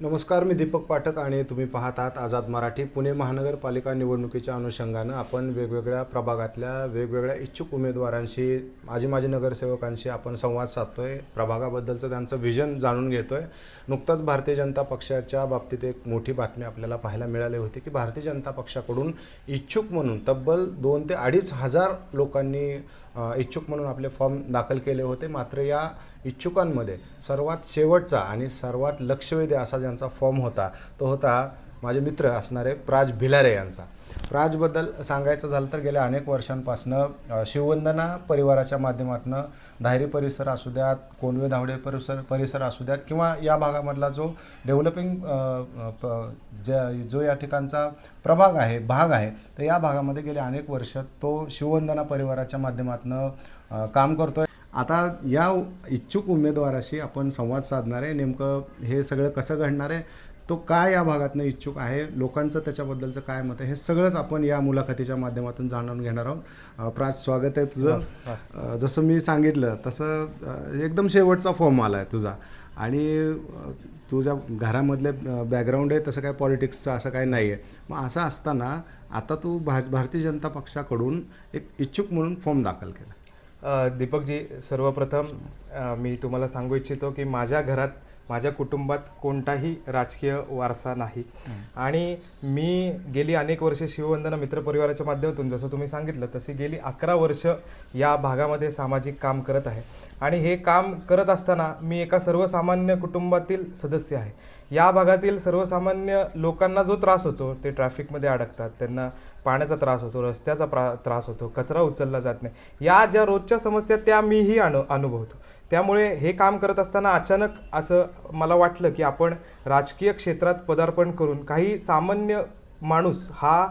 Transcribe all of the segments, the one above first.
नमस्कार मी दीपक पाठक आणि तुम्ही पाहत आहात आझाद मराठी. पुणे महानगरपालिका निवडणुकीच्या अनुषंगानं आपण वेगवेगळ्या प्रभागातल्या वेगवेगळ्या इच्छुक उमेदवारांशी माजी माजी नगरसेवकांशी आपण संवाद साधतोय. प्रभागाबद्दलचं त्यांचं व्हिजन जाणून घेतोय. नुकताच भारतीय जनता पक्षाच्या बाबतीत एक मोठी बातमी आपल्याला पाहायला मिळाली होती की भारतीय जनता पक्षाकडून इच्छुक म्हणून तब्बल दोन ते अडीच हजार लोकांनी इच्छुक म्हणून आपले फॉर्म दाखल केले होते. मात्र या इच्छुकांमध्ये सर्वात शेवटचा आणि सर्वात लक्षवेधी असा ज्यांचा फॉर्म होता तो होता माझे मित्र असणारे प्राज भिलारे यांचा. प्राजबद्दल सांगायचं झालं तर गेल्या अनेक वर्षांपासनं शिववंदना परिवाराच्या माध्यमातून धायरी परिसर असू द्यात कोंडवे धावडे परिसर परिसर असू द्यात किंवा या भागामधला जो डेव्हलपिंग ज्या जो या ठिकाणचा प्रभाग आहे भाग आहे तर या भागामध्ये गेले अनेक वर्ष तो शिववंदना परिवाराच्या माध्यमातून काम करतोय. आता या इच्छुक उमेदवाराशी आपण संवाद साधणार आहे. नेमकं हे सगळं कसं घडणार आहे? तो काय या भागातनं इच्छुक आहे? लोकांचं त्याच्याबद्दलचं काय मत आहे? हे सगळंच आपण या मुलाखतीच्या माध्यमातून जाणून घेणार आहोत. प्राज स्वागत आहे तुझं. जसं मी सांगितलं तसं एकदम शेवटचा फॉर्म आला आहे तुझा. आणि तुझ्या घरामधले बॅकग्राऊंड आहे तसं काय पॉलिटिक्सचं असं काही नाही आहे मग असं असताना आता तू भा भारतीय जनता पक्षाकडून एक इच्छुक म्हणून फॉर्म दाखल केला. दीपकजी सर्वप्रथम मी तुम्हाला सांगू इच्छितो की माझ्या घरात माझ्या कुटुंबात कोणताही राजकीय वारसा नाही. आणि मी गेली अनेक वर्षे शिववंदना मित्रपरिवाराच्या माध्यमातून जसं तुम्ही सांगितलं तशी गेली अकरा वर्ष या भागामध्ये सामाजिक काम करत आहे. आणि हे काम करत असताना मी एका सर्वसामान्य कुटुंबातील सदस्य आहे. या भागातील सर्वसामान्य लोकांना जो त्रास होतो ते ट्रॅफिकमध्ये अडकतात त्यांना पाण्याचा त्रास होतो रस्त्याचा त्रास होतो कचरा उचलला जात नाही. या ज्या रोजच्या समस्या त्या मीही अनु अनुभवतो. त्यामुळे हे काम करत असताना अचानक असं मला वाटलं की आपण राजकीय क्षेत्रात पदार्पण करून काही सामान्य माणूस हा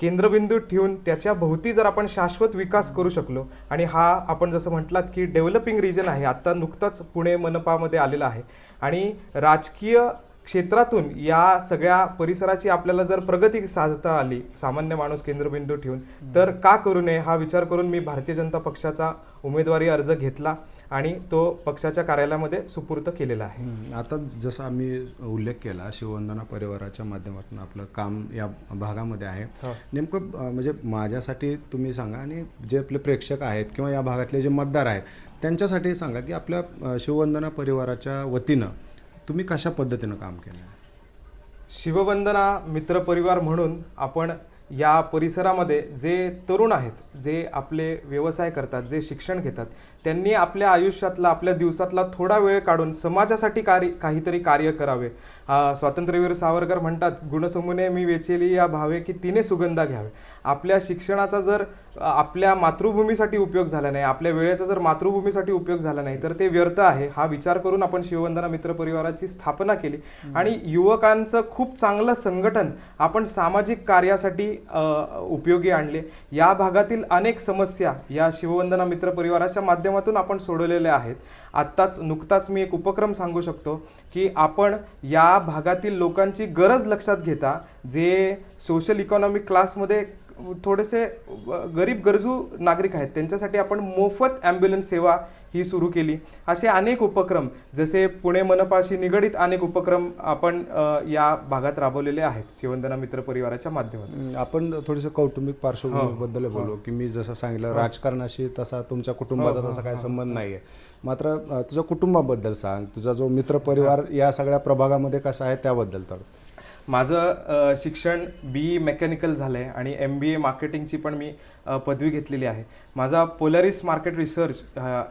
केंद्रबिंदू ठेवून त्याच्या भोवती जर आपण शाश्वत विकास करू शकलो आणि हा आपण जसं म्हटलात की डेव्हलपिंग रिजन आहे आत्ता नुकताच पुणे मनपामध्ये आलेला आहे. आणि राजकीय क्षेत्रातून या सगळ्या परिसराची आपल्याला जर प्रगती साधता आली सामान्य माणूस केंद्रबिंदू ठेवून तर का करू नये हा विचार करून मी भारतीय जनता पक्षाचा उमेदवारी अर्ज घेतला. आणि तो पक्षाच्या कार्यालयामध्ये सुपूर्त केलेला आहे. आता जसं आम्ही उल्लेख केला शिववंदना परिवाराच्या माध्यमातून आपलं काम या भागामध्ये आहे. हो. नेमकं म्हणजे माझ्यासाठी तुम्ही सांगा आणि जे आपले प्रेक्षक आहेत किंवा या भागातले जे मतदार आहेत त्यांच्यासाठी सांगा की आपल्या शिववंदना परिवाराच्या वतीनं तुम्ही कशा पद्धतीनं काम केलं? शिववंदना मित्रपरिवार म्हणून आपण या परिसरामध्ये जे तरुण आहेत जे आपले व्यवसाय करतात जे शिक्षण घेतात त्यांनी आपल्या आयुष्यातला आपल्या दिवसातला थोडा वेळ काढून समाजासाठी कार्य काहीतरी कार्य करावे. स्वातंत्र्यवीर सावरकर म्हणतात गुणसमुने मी वेचेली या भावे की तिने सुगंधा घ्यावे. आपल्या शिक्षणाचा जर आपल्या मातृभूमीसाठी उपयोग झाला नाही आपल्या वेळेचा जर मातृभूमीसाठी उपयोग झाला नाही तर ते व्यर्थ आहे हा विचार करून आपण शिववंदना मित्र परिवाराची स्थापना केली. आणि युवकांचं खूप चांगलं संघटन आपण सामाजिक कार्यासाठी उपयोगी आणले. या भागातील अनेक समस्या या शिववंदना मित्र परिवाराच्या माध्यमातून माध्यमातून आपण सोडवलेले आहेत. आत्ताच नुकताच मी एक उपक्रम सांगू शकतो की आपण या भागातील लोकांची गरज लक्षात घेता जे सोशल इकॉनॉमिक क्लासमध्ये थोडेसे गरीब गरजू नागरिक आहेत. त्यांच्यासाठी आपण मोफत ॲम्ब्युलन्स सेवा ही सुरू केली. असे अनेक उपक्रम जसे पुणे मनपाशी निगडीत अनेक उपक्रम आपण या भागात राबवलेले आहेत शिवंदना मित्र परिवाराच्या माध्यमातून. हम्म, आपण थोडंसं कौटुंबिक पार्श्वभूमीबद्दल बोलू की मी जसं सांगितलं राजकारणाशी तसा तुमच्या कुटुंबाचा तसा काही संबंध नाही आहे मात्र तुझ्या कुटुंबाबद्दल सांग. तुझा जो मित्र परिवार या सगळ्या प्रभागामध्ये कसा आहे त्याबद्दल तर माझं शिक्षण बी ई मेकॅनिकल झालं आहे आणि एम बी ए मार्केटिंगची पण मी पदवी घेतलेली आहे. माझा पोलरिस मार्केट रिसर्च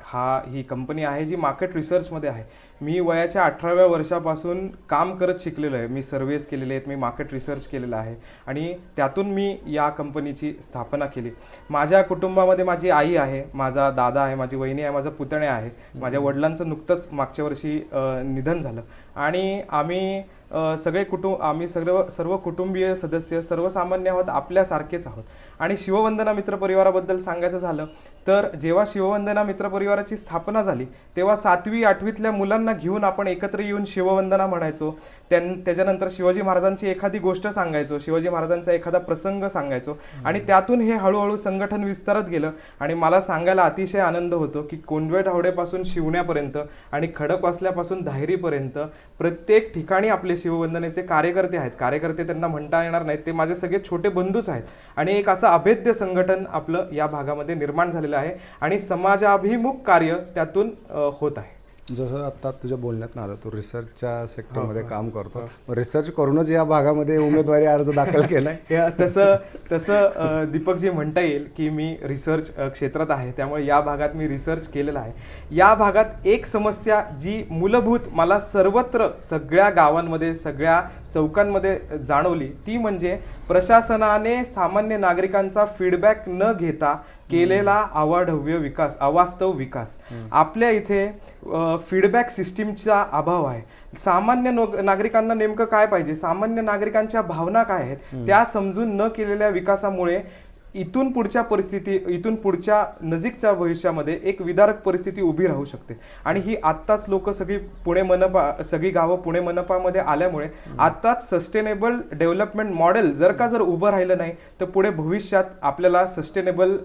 हा ही कंपनी आहे जी मार्केट रिसर्चमध्ये आहे. मी वयाच्या अठराव्या वर्षापासून काम करत शिकलेलो आहे. मी सर्वेस केलेले आहेत मी मार्केट रिसर्च केलेलं आहे आणि त्यातून मी या कंपनीची स्थापना केली. माझ्या कुटुंबामध्ये माझी आई आहे माझा दादा आहे माझी वहिनी आहे माझा पुतणे आहे. माझ्या वडिलांचं नुकतंच मागच्या वर्षी निधन झालं. आणि आम्ही सगळे कुटुंब आम्ही सर्व सर्व कुटुंबीय सदस्य सर्वसामान्य आहोत आपल्यासारखेच आहोत. आणि शिववंदना मित्र परिवाराबद्दल सांगायचं झालं तर जेव्हा शिववंदना मित्र परिवाराची स्थापना झाली तेव्हा सातवी आठवीतल्या मुलांना घेऊन आपण एकत्र येऊन शिववंदना म्हणायचो. त्यां त्याच्यानंतर शिवाजी महाराजांची एखादी गोष्ट सांगायचो शिवाजी महाराजांचा एखादा प्रसंग सांगायचो. आणि त्यातून हे हळूहळू संघटन विस्तारत गेलं आणि मला सांगायला अतिशय आनंद होतो की कोंडवे ढावडेपासून शिवण्यापर्यंत आणि खडक वाचल्यापासून धायरीपर्यंत प्रत्येक ठिकाणी आपले शिववंदनेचे कार्यकर्ते आहेत. कार्यकर्ते त्यांना म्हणता येणार नाहीत ते माझे सगळे छोटे बंधूच आहेत. आणि एक असं अभेद्य संघटन आपलं या भागामध्ये निर्माण झालेलं आहे आणि समाजाभिमुख कार्य त्यातून होत आहे. जसं आता तुझ्या बोलण्यात आलं तू रिसर्चच्या सेक्टरमध्ये काम करतो. रिसर्च करूनच या भागामध्ये उमेदवारी अर्ज दाखल केलाय? तसं तसं दीपकजी म्हणता येईल की मी रिसर्च क्षेत्रात आहे त्यामुळे या भागात मी रिसर्च केलेला आहे. या भागात एक समस्या जी मूलभूत मला सर्वत्र सगळ्या गावांमध्ये सगळ्या चौकांमध्ये जाणवली. ती म्हणजे प्रशासनाने सामान्य नागरिकांचा फीडबॅक न घेता केलेला अवाढव्य विकास अवास्तव विकास. आपल्या इथे फीडबॅक सिस्टीमचा अभाव आहे. सामान्य नो- नागरिकांना नेमकं काय पाहिजे? सामान्य नागरिकांच्या भावना काय आहेत? त्या समजून न केलेल्या विकासामुळे इथून पुढच्या परिस्थिती इथून पुढच्या नजीकच्या भविष्यामध्ये एक विदारक परिस्थिती उभी राहू शकते. आणि ही आत्ताच लोक सगळी पुणे मनपा सगळी गावं पुणे मनपामध्ये आल्यामुळे आत्ताच सस्टेनेबल डेव्हलपमेंट मॉडेल जर का जर उभं राहिलं नाही तर पुढे भविष्यात आपल्याला सस्टेनेबल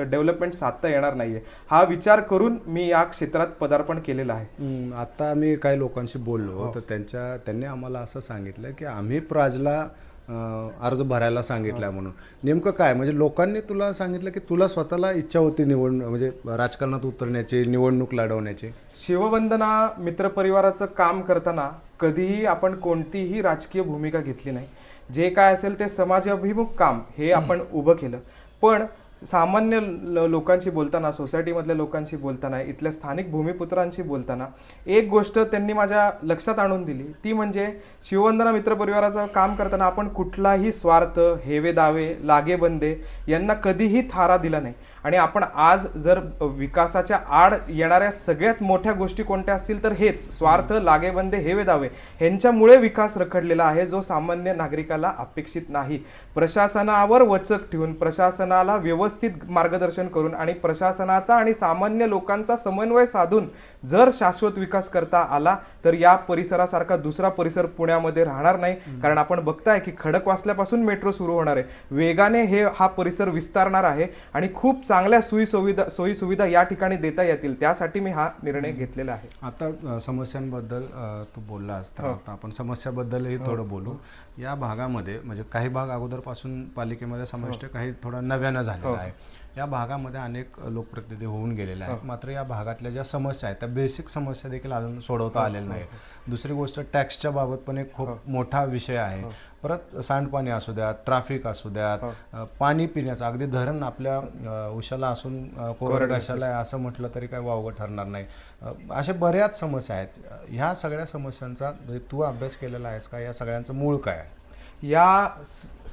डेव्हलपमेंट साधता येणार नाहीये. हा विचार करून मी या क्षेत्रात पदार्पण केलेलं आहे. हम्म, आता आम्ही काही लोकांशी बोललो तर त्यांच्या त्यांनी आम्हाला असं सांगितलं की आम्ही प्राजला अर्ज भरायला सांगितला म्हणून. नेमकं काय? म्हणजे लोकांनी तुला सांगितलं की तुला स्वतःला इच्छा होती निवड म्हणजे राजकारणात उतरण्याची निवडणूक लढवण्याची? शिववंदना मित्रपरिवाराचं काम करताना कधीही आपण कोणतीही राजकीय भूमिका घेतली नाही. जे काय असेल ते समाजाभिमुख काम हे आपण उभं केलं. पण सामान्य ल- लोकांशी बोलताना सोसायटीमधल्या लोकांशी बोलताना इथल्या स्थानिक भूमिपुत्रांशी बोलताना एक गोष्ट त्यांनी माझ्या लक्षात आणून दिली. ती म्हणजे शिववंदना मित्रपरिवाराचं काम करताना आपण कुठलाही स्वार्थ हेवे दावे लागेबंदे यांना कधीही थारा दिला नाही. आणि आपण आज जर विकासाच्या आड येणाऱ्या सगळ्यात मोठ्या गोष्टी कोणत्या असतील तर हेच. स्वार्थ लागेबंदे हेवे दावे. ह्यांच्यामुळे विकास रखडलेला आहे जो सामान्य नागरिकाला अपेक्षित नाही. प्रशासनावर वचक ठेवून प्रशासनाला व्यवस्थित मार्गदर्शन करून आणि प्रशासनाचा आणि सामान्य लोकांचा समन्वय साधून जर शाश्वत विकास करता आला तर या परिसरासारखा दुसरा परिसर पुण्यामध्ये राहणार नाही. कारण आपण बघताय की खडक वाचल्यापासून मेट्रो सुरू होणार आहे. वेगाने हे हा परिसर विस्तारणार आहे आणि खूप चांगल्या सोयी सुविधा सोयी सुविधा या ठिकाणी देता येतील त्यासाठी मी हा निर्णय घेतलेला आहे. आता समस्यांबद्दल तू बोललास तर आता आपण समस्याबद्दलही थोडं बोलू. या भागामध्ये म्हणजे काही भाग अगोदरपासून पालिकेमध्ये समाविष्ट काही थोडा नव्यानं झालेला आहे. या भागामध्ये अनेक लोकप्रतिनिधी होऊन गेलेले आहेत. मात्र या भागातल्या ज्या समस्या आहेत त्या बेसिक समस्या देखील अजून सोडवता आलेल्या नाही दुसरी गोष्ट टॅक्सच्या बाबत पण एक खूप मोठा विषय आहे. परत सांडपाणी असू द्यात ट्रॅफिक असू द्यात पाणी पिण्याचं अगदी धरण आपल्या उशाला असून अ, कोरड घशाला आहे असं म्हटलं तरी काय वावगं ठरणार नाही. अशा बऱ्याच समस्या आहेत. ह्या सगळ्या समस्यांचा म्हणजे तू अभ्यास केलेला आहेस का? या सगळ्यांचं मूळ काय आहे? या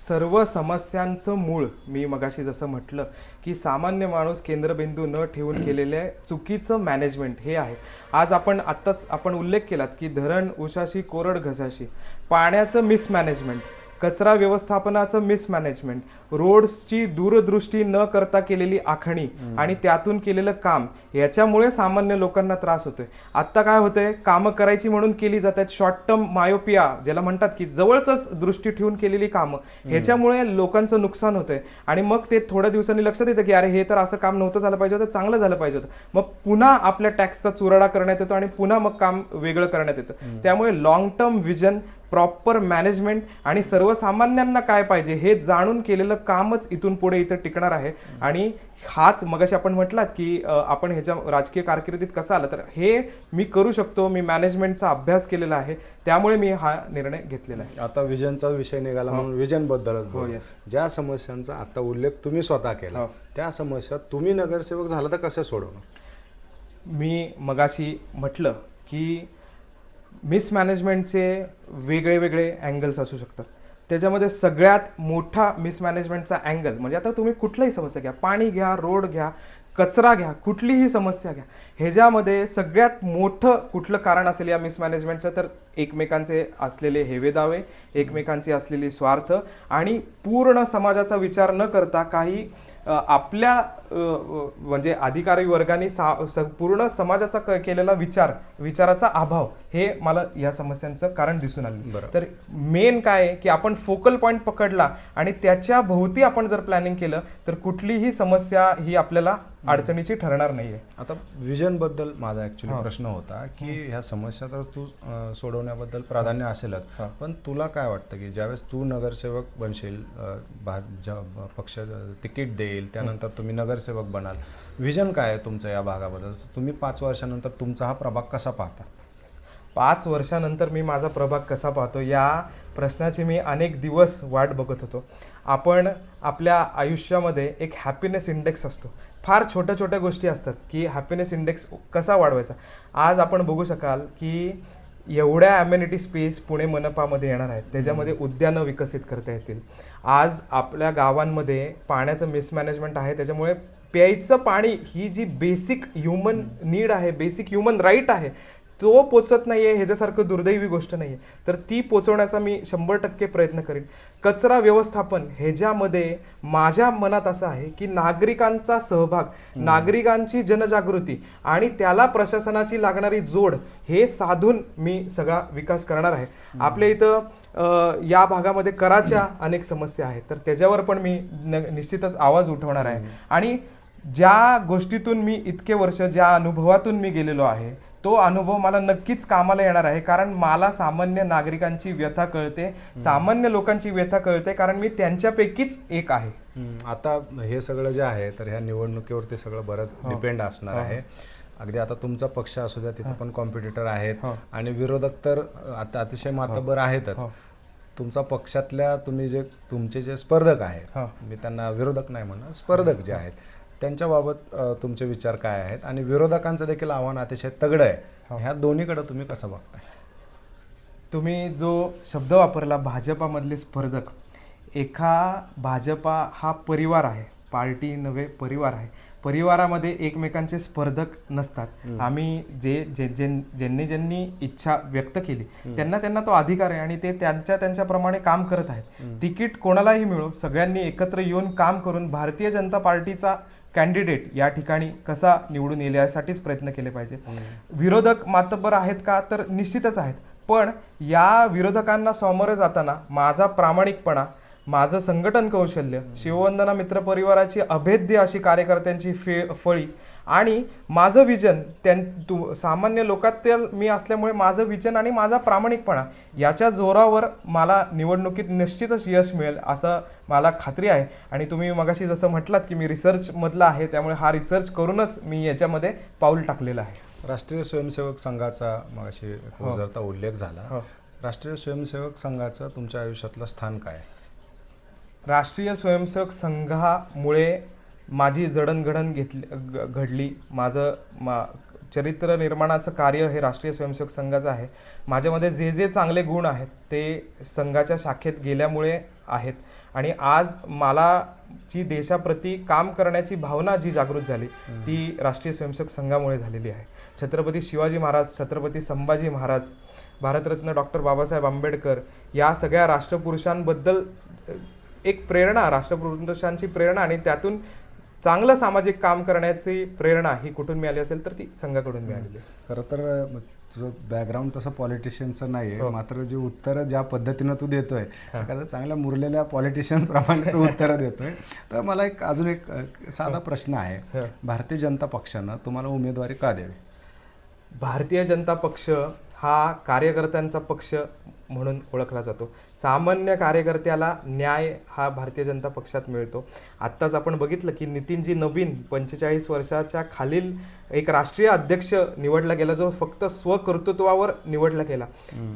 सर्व समस्यांचं मूळ मी मगाशी जसं म्हटलं की सामान्य माणूस केंद्रबिंदू न ठेवून केलेले चुकीचं मॅनेजमेंट हे आहे. आज आपण आत्ताच आपण उल्लेख केलात की धरण उशाशी कोरड घसाशी पाण्याचं मिसमॅनेजमेंट कचरा व्यवस्थापनाचं मिसमॅनेजमेंट रोड्सची दूरदृष्टी न करता केलेली आखणी आणि त्यातून केलेलं काम याच्यामुळे सामान्य लोकांना त्रास होतोय. आत्ता काय होतंय? कामं करायची म्हणून केली जातात शॉर्ट टर्म मायोपिया ज्याला म्हणतात की जवळच दृष्टी ठेवून केलेली कामं. ह्याच्यामुळे लोकांचं नुकसान होतंय. आणि मग ते थोड्या दिवसांनी लक्षात येतं की अरे हे तर असं काम नव्हतं झालं पाहिजे होतं चांगलं झालं पाहिजे होतं. मग पुन्हा आपल्या टॅक्सचा चुराडा करण्यात येतो आणि पुन्हा मग काम वेगळं करण्यात येतं. त्यामुळे long term vision proper management आणि सर्वसामान्यांना काय पाहिजे हे जाणून केलेलं कामच इथून पुढे इथं टिकणार आहे. आणि हाच मगाशी आपण म्हटलात की आपण ह्याच्या राजकीय कारकिर्दीत कसं आलं तर हे मी करू शकतो मी मॅनेजमेंटचा अभ्यास केलेला आहे त्यामुळे मी हा निर्णय घेतलेला आहे. आता विजनचा विषय निघाला म्हणून विजन बद्दलच हो. ज्या समस्यांचा आता उल्लेख तुम्ही स्वतः केला हो. त्या समस्या तुम्ही नगरसेवक झाला तर कशा सोडवणार? मी मगाशी म्हटलं की मिसमॅनेजमेंटचे वेगळे वेगळे अँगल्स असू शकतात. त्याच्यामध्ये सगळ्यात मोठा मिसमॅनेजमेंटचा अँगल म्हणजे आता तुम्ही कुठलाही समस्या घ्या पाणी घ्या रोड घ्या कचरा घ्या कुठलीही समस्या घ्या ह्याच्यामध्ये सगळ्यात मोठं कुठलं कारण असेल या मिसमॅनेजमेंटचं तर एकमेकांचे असलेले हेवेदावे एकमेकांची असलेली स्वार्थ आणि पूर्ण समाजाचा विचार न करता काही आपल्या म्हणजे अधिकारी वर्गाने सा स- पूर्ण समाजाचा क- केलेला विचार विचाराचा अभाव हे मला या समस्यांचं कारण दिसून आलं. बरं. तर मेन काय आहे की आपण फोकल पॉईंट पकडला आणि त्याच्या भोवती आपण जर प्लॅनिंग केलं तर कुठलीही समस्या ही आपल्याला अडचणीची ठरणार नाहीये. आता विजनबद्दल माझा ऍक्च्युली हा. प्रश्न होता की ह्या समस्या तर तू सोडवण्याबद्दल प्राधान्य असेलच. पण तुला काय वाटतं की ज्यावेळेस तू नगरसेवक बनशील पक्ष तिकीट देईल त्यानंतर तुम्ही नगरसेवक बनाल विजन काय आहे तुमचं या भागाबद्दल? तुम्ही पाच वर्षानंतर तुमचा हा प्रभाग कसा पाहता? पाच वर्षानंतर मी माझा प्रभाग कसा पाहतो या प्रश्नाची मी अनेक दिवस वाट बघत होतो. आपण आपल्या आयुष्यामध्ये एक हॅपीनेस इंडेक्स असतो. फार छोट्या छोट्या गोष्टी असतात की हॅपीनेस इंडेक्स कसा वाढवायचा? आज आपण बघू शकाल की एवढ्या ॲम्युनिटी स्पेस पुणे मनपामध्ये येणार आहेत. त्याच्यामध्ये उद्यानं विकसित करता येतील. आज आपल्या गावांमध्ये पाण्याचं मिसमॅनेजमेंट आहे. त्याच्यामुळे प्यायचं पाणी ही जी बेसिक ह्युमन नीड आहे बेसिक ह्युमन राईट आहे तो पोचत नाहीये ह्याच्यासारखं दुर्दैवी गोष्ट नाहीये. तर ती पोचवण्याचा मी शंभर टक्के प्रयत्न करीन. कचरा व्यवस्थापन ह्याच्यामध्ये माझ्या मनात असं आहे की नागरिकांचा सहभाग नागरिकांची जनजागृती आणि त्याला प्रशासनाची लागणारी जोड हे साधून मी सगळा विकास करणार आहे. आपल्या इथं या भागामध्ये कराच्या अनेक समस्या आहेत. तर त्याच्यावर पण मी निश्चितच आवाज उठवणार आहे. आणि ज्या गोष्टीतून मी इतके वर्ष ज्या अनुभवातून मी गेलेलो आहे तो अनुभव मला नक्कीच कामाला येणार आहे. कारण मला सामान्य नागरिकांची व्यथा कळते सामान्य लोकांची व्यथा कळते कारण मी त्यांच्यापैकीच एक आहे. आता हे सगळं जे आहे तर ह्या निवडणुकीवरती सगळं बरंच हो. डिपेंड असणार हो. आहे. अगदी आता तुमचा पक्ष असू द्या तिथे पण कॉम्पिटिटर आहेत. हो. आणि विरोधक तर आता अतिशय मातबर आहेतच. हो. तुमचा पक्षातल्या तुम्ही जे तुमचे जे स्पर्धक आहेत हो. मी त्यांना विरोधक नाही म्हणणार स्पर्धक जे आहेत त्यांच्याबाबत तुमचे विचार काय आहेत? आणि विरोधकांचं देखील आव्हान अतिशय तगडं हो. आहे ह्या दोन्हीकडे तुम्ही कसं बघताय? तुम्ही जो शब्द वापरला भाजपामधले स्पर्धक एका भाजपा हा परिवार आहे. पार्टी नव्हे परिवार आहे. परिवारामध्ये एकमेकांचे स्पर्धक नसतात. आम्ही जे जे जे- ज्यांनी ज्यांनी इच्छा व्यक्त केली त्यांना त्यांना तो अधिकार आहे आणि ते त्यांच्या त्यांच्याप्रमाणे काम करत आहेत. तिकीट कोणालाही मिळो सगळ्यांनी एकत्र येऊन काम करून भारतीय जनता पार्टीचा कॅन्डिडेट या ठिकाणी कसा निवडून येईल यासाठीच प्रयत्न केले पाहिजे. विरोधक मातब्बर आहेत का? तर निश्चितच आहेत. पण या विरोधकांना सामोरं जाताना माझा प्रामाणिकपणा माझं संघटन कौशल्य शिववंदना मित्र परिवाराची अभेद्य अशी कार्यकर्त्यांची फे फळी आणि माझं विजन त्यां तु सामान्य लोकातील मी असल्यामुळे माझं विजन आणि माझा प्रामाणिकपणा याच्या जोरावर मला निवडणुकीत निश्चितच यश मिळेल असं मला खात्री आहे आणि तुम्ही मगाशी जसं म्हटलात की मी रिसर्चमधला आहे त्यामुळे हा रिसर्च करूनच मी याच्यामध्ये पाऊल टाकलेलं आहे राष्ट्रीय स्वयंसेवक संघाचा मगाशी हो. ओझरता उल्लेख झाला हो. राष्ट्रीय स्वयंसेवक संघाचं तुमच्या आयुष्यातलं स्थान काय? राष्ट्रीय स्वयंसेवक संघामुळे माझी जडणघडण घेतली घडली. माझं मा चरित्र निर्माणाचं कार्य हे राष्ट्रीय स्वयंसेवक संघाचं आहे. माझ्यामध्ये जे जे चांगले गुण आहेत ते संघाच्या शाखेत गेल्यामुळे आहेत. आणि आज मला जी देशाप्रती काम करण्याची भावना जी जागृत झाली ती राष्ट्रीय स्वयंसेवक संघामुळे झालेली आहे. छत्रपती शिवाजी महाराज छत्रपती संभाजी महाराज भारतरत्न डॉक्टर बाबासाहेब आंबेडकर या सगळ्या राष्ट्रपुरुषांबद्दल एक प्रेरणा राष्ट्रपुरुषांची प्रेरणा आणि त्यातून चांगलं सामाजिक काम करण्याची प्रेरणा ही कुठून मिळाली असेल तर ती संघाकडून मिळालेली आहे. खरं तर तुझं बॅकग्राऊंड तसं पॉलिटिशियनचं नाही आहे. मात्र जे उत्तरं ज्या पद्धतीनं तू देतोय एखाद्या चांगल्या मुरलेल्या पॉलिटिशियन प्रमाणे तू उत्तरं देतोय तर मला एक अजून एक साधा प्रश्न आहे. भारतीय जनता पक्षानं तुम्हाला उमेदवारी का द्यावी भारतीय जनता पक्ष हा कार्यकर्त्यांचा पक्ष म्हणून ओळखला जातो. सामान्य कार्यकर्त्याला न्याय हा भारतीय जनता पक्षात मिळतो. आत्ताच आपण बघितलं की नितीनजी नवीन पंचेचाळीस वर्षाच्या खालील एक राष्ट्रीय अध्यक्ष निवडला गेला जो फक्त स्वकर्तृत्वावर निवडला गेला.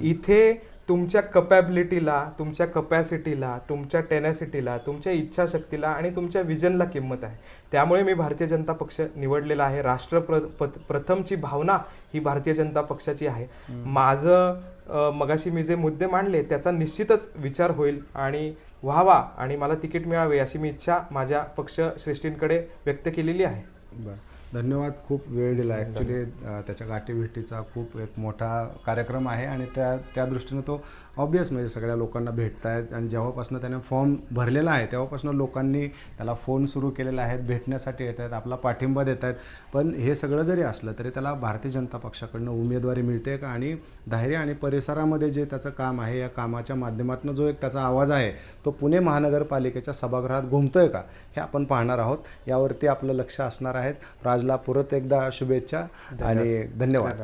इथे तुमच्या कपॅबिलिटीला तुमच्या कपॅसिटीला तुमच्या टेनॅसिटीला तुमच्या इच्छाशक्तीला आणि तुमच्या विजनला किंमत आहे. त्यामुळे मी भारतीय जनता पक्ष निवडलेला आहे. राष्ट्र प्र प्रथमची भावना ही भारतीय जनता पक्षाची आहे. माझं मगाशी मी जे मुद्दे मांडले त्याचा निश्चितच विचार होईल आणि व्हावा आणि मला तिकीट मिळावे अशी मी इच्छा माझ्या पक्ष श्रेष्ठींकडे व्यक्त केलेली आहे. बरं. धन्यवाद खूप वेळ दिला. ॲक्च्युली त्याच्या गाठीभेटीचा खूप एक मोठा कार्यक्रम आहे आणि त्या त्या दृष्टीनं तो ऑब्वियस म्हणजे सगळ्या लोकांना भेटतायत. आणि जेव्हापासून त्याने फॉर्म भरलेला आहे तेव्हापासून लोकांनी त्याला फोन सुरू केलेले आहेत भेटण्यासाठी येत आहेत आपला पाठिंबा देत आहेत. पण हे सगळं जरी असलं तरी त्याला भारतीय जनता पक्षाकडनं उमेदवारी मिळते का आणि धायरी आणि परिसरामध्ये जे त्याचं काम आहे या कामाच्या माध्यमातून जो एक त्याचा आवाज आहे तो पुणे महानगरपालिकेच्या सभागृहात घुमतोय का? हे आपण पाहणार आहोत. यावरती आपलं लक्ष असणार आहे राजला परत एकदा शुभेच्छा आणि धन्यवाद.